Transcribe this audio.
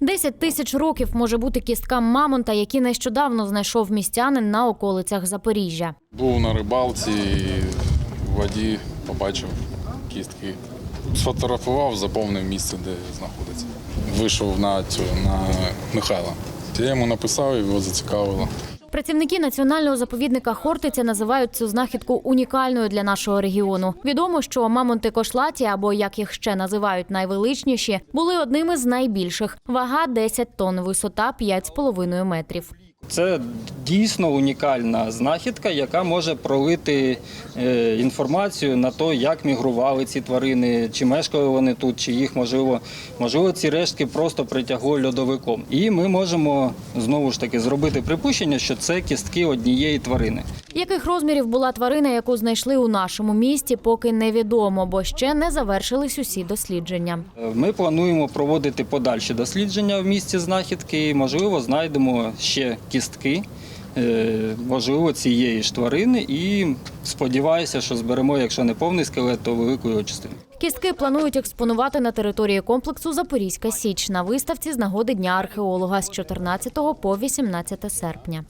10 тисяч років може бути кісткам мамонта, які нещодавно знайшов містянин на околицях Запоріжжя. Був на рибалці в воді побачив кістки. Сфотографував, заповнив місце, де знаходиться. Вийшов на цю на Михайла. Я йому написав, і його зацікавило. Працівники національного заповідника Хортиця називають цю знахідку унікальною для нашого регіону. Відомо, що мамонти кошлаті, або як їх ще називають найвеличніші, були одними з найбільших. Вага 10 тонн, висота 5,5 метрів. Це дійсно унікальна знахідка, яка може пролити е, інформацію на те, як мігрували ці тварини, чи мешкали вони тут, чи їх можливо, можливо, ці рештки просто притягло льодовиком. І ми можемо знову ж таки зробити припущення, що це кістки однієї тварини. Яких розмірів була тварина, яку знайшли у нашому місті, поки невідомо, бо ще не завершились усі дослідження. Ми плануємо проводити подальші дослідження в місці знахідки. і, Можливо, знайдемо ще кістки, е, можливо, цієї ж тварини. І сподіваюся, що зберемо, якщо не повний скелет, то велику його частину. Кістки планують експонувати на території комплексу Запорізька Січ на виставці з нагоди Дня археолога з 14 по 18 серпня.